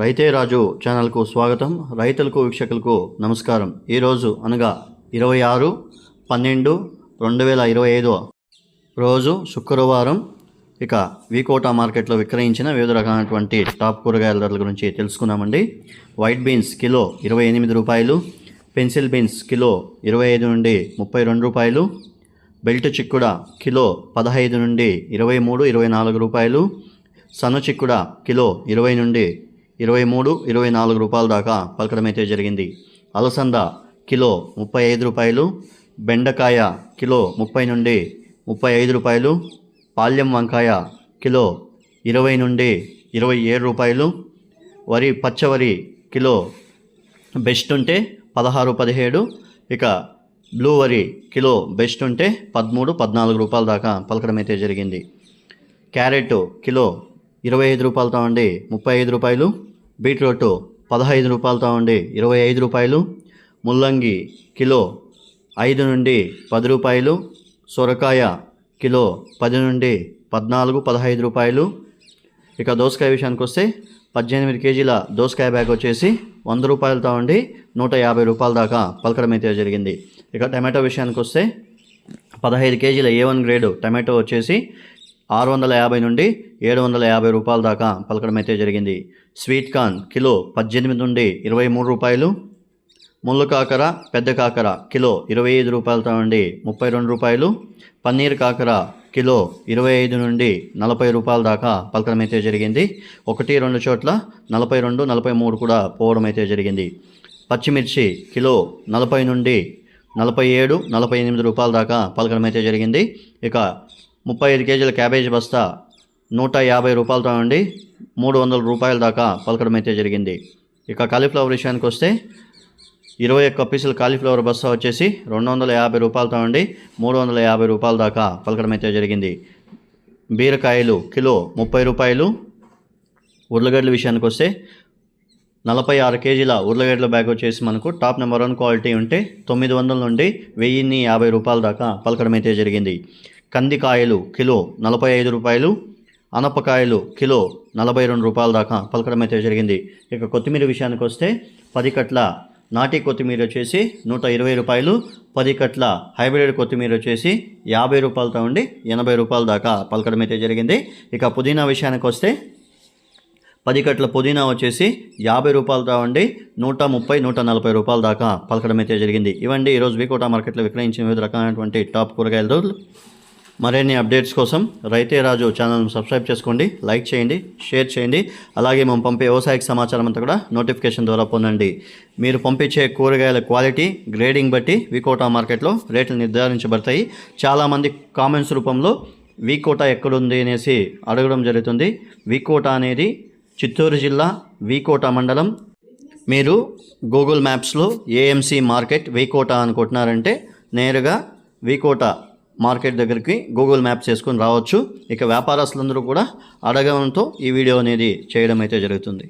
రైతే రాజు ఛానల్కు స్వాగతం. రైతులకు వీక్షకులకు నమస్కారం. ఈరోజు అనగా ఇరవై ఆరు పన్నెండు రెండు వేల ఇరవై ఐదో రోజు శుక్రవారం. ఇక వీకోటా మార్కెట్లో విక్రయించిన వివిధ రకాలైనటువంటి టాప్ కూరగాయల ధరల గురించి తెలుసుకున్నామండి వైట్ బీన్స్ కిలో ఇరవై ఎనిమిది రూపాయలు పెన్సిల్ బీన్స్ కిలో ఇరవై ఐదు నుండి ముప్పై రెండు రూపాయలు బెల్ట్ చిక్కుడ కిలో పదహైదు నుండి ఇరవై మూడు ఇరవై నాలుగు రూపాయలు సన్న చిక్కుడ కిలో ఇరవై నుండి ఇరవై మూడు ఇరవై నాలుగు రూపాయల దాకా పలకడం అయితే జరిగింది. అలసంద కిలో ముప్పై ఐదు రూపాయలు బెండకాయ కిలో ముప్పై నుండి ముప్పై ఐదు రూపాయలు పాల్యం వంకాయ కిలో ఇరవై నుండి ఇరవై ఏడు రూపాయలు వరి పచ్చవరి కిలో బెస్ట్ ఉంటే పదహారు పదిహేడు ఇక బ్లూ వరి కిలో బెస్ట్ ఉంటే పదమూడు పద్నాలుగు రూపాయల దాకా పలకడం అయితే జరిగింది. క్యారెట్ కిలో ఇరవై ఐదు రూపాయలతో ఉండి ముప్పై ఐదు రూపాయలు బీట్రూట్ పదహైదు రూపాయలతో ఉండి ఇరవై ఐదు రూపాయలు ముల్లంగి కిలో ఐదు నుండి పది రూపాయలు సొరకాయ కిలో పది నుండి పద్నాలుగు పదహైదు రూపాయలు. ఇక దోసకాయ విషయానికి వస్తే పద్దెనిమిది కేజీల దోసకాయ బ్యాగ్ వచ్చేసి వంద రూపాయలతో ఉండి నూట యాభై రూపాయల దాకా పలకడం అయితే జరిగింది. ఇక టమాటో విషయానికి వస్తే పదహైదు కేజీల ఏ వన్ గ్రేడ్ టమాటో వచ్చేసి ఆరు వందల యాభై నుండి ఏడు వందల యాభై రూపాయల దాకా పలకడం అయితే జరిగింది. స్వీట్ కార్న్ కిలో పద్దెనిమిది నుండి ఇరవై మూడు రూపాయలు ముళ్ళు కాకర పెద్ద కాకర కిలో ఇరవై ఐదు రూపాయలతో నుండి ముప్పై రెండు రూపాయలు పన్నీర్ కాకర కిలో ఇరవై ఐదు నుండి నలభై రూపాయల దాకా పలకడం అయితే జరిగింది. ఒకటి రెండు చోట్ల నలభై రెండు నలభై మూడు కూడా పోవడం అయితే జరిగింది. పచ్చిమిర్చి కిలో నలభై నుండి నలభై ఏడు నలభై ఎనిమిది రూపాయల దాకా పలకడం అయితే జరిగింది. ఇక ముప్పై ఐదు కేజీల క్యాబేజ్ బస్తా నూట యాభై రూపాయలతో నుండి మూడు వందల రూపాయల దాకా పలకడం అయితే జరిగింది. ఇక కాలీఫ్లవర్ విషయానికి వస్తే ఇరవై ఒక్క పీసులు కాలీఫ్లవర్ బస్తా వచ్చేసి రెండు వందల యాభై రూపాయలతో నుండి మూడు వందల యాభై రూపాయల దాకా పలకడం అయితే జరిగింది. బీరకాయలు కిలో ముప్పై రూపాయలు. ఉర్లగడ్డల విషయానికి వస్తే నలభై ఆరు కేజీల ఉర్లగడ్డల బ్యాగ్ వచ్చేసి మనకు టాప్ నెంబర్ వన్ క్వాలిటీ ఉంటే తొమ్మిది వందల నుండి వెయ్యిన్ని యాభై రూపాయల దాకా పలకడం అయితే జరిగింది. కందికాయలు కిలో నలభై ఐదు రూపాయలు అనపకాయలు కిలో నలభై రెండు రూపాయల దాకా పలకడం అయితే జరిగింది. ఇక కొత్తిమీర విషయానికి వస్తే పది కట్ల నాటి కొత్తిమీర వచ్చేసి నూట ఇరవై రూపాయలు పది కట్ల హైబ్రిడ్ కొత్తిమీర వచ్చేసి యాభై రూపాయలతో ఉండి ఎనభై రూపాయల దాకా పలకడం అయితే జరిగింది. ఇక పుదీనా విషయానికి వస్తే పది కట్ల పుదీనా వచ్చేసి యాభై రూపాయలతో ఉండి నూట ముప్పై నూట నలభై రూపాయల దాకా పలకడం అయితే జరిగింది. ఇవండి ఈరోజు వికోటా మార్కెట్లో విక్రయించిన వివిధ రకాలైనటువంటి టాప్ కూరగాయల ధరలు. మరిన్ని అప్డేట్స్ కోసం రైతే రాజు ఛానల్ను సబ్స్క్రైబ్ చేసుకోండి లైక్ చేయండి షేర్ చేయండి. అలాగే మేము పంపే వ్యవసాయక సమాచారం అంతా కూడా నోటిఫికేషన్ ద్వారా పొందండి. మీరు పంపించే కూరగాయల క్వాలిటీ గ్రేడింగ్ బట్టి వికోటా మార్కెట్లో రేట్లు నిర్ధారించబడతాయి. చాలామంది కామెంట్స్ రూపంలో వీకోట ఎక్కడుంది అనేసి అడగడం జరుగుతుంది. వికోట అనేది చిత్తూరు జిల్లా వీకోట మండలం. మీరు గూగుల్ మ్యాప్స్లో ఏఎంసీ మార్కెట్ వీకోట అనుకుంటున్నారంటే నేరుగా వీకోట మార్కెట్ దగ్గరికి గూగుల్ మ్యాప్ చేసుకొని రావచ్చు. ఇక వ్యాపారస్తులందరూ కూడా అడగడంతో ఈ వీడియో అనేది చేయడం అయితే జరుగుతుంది.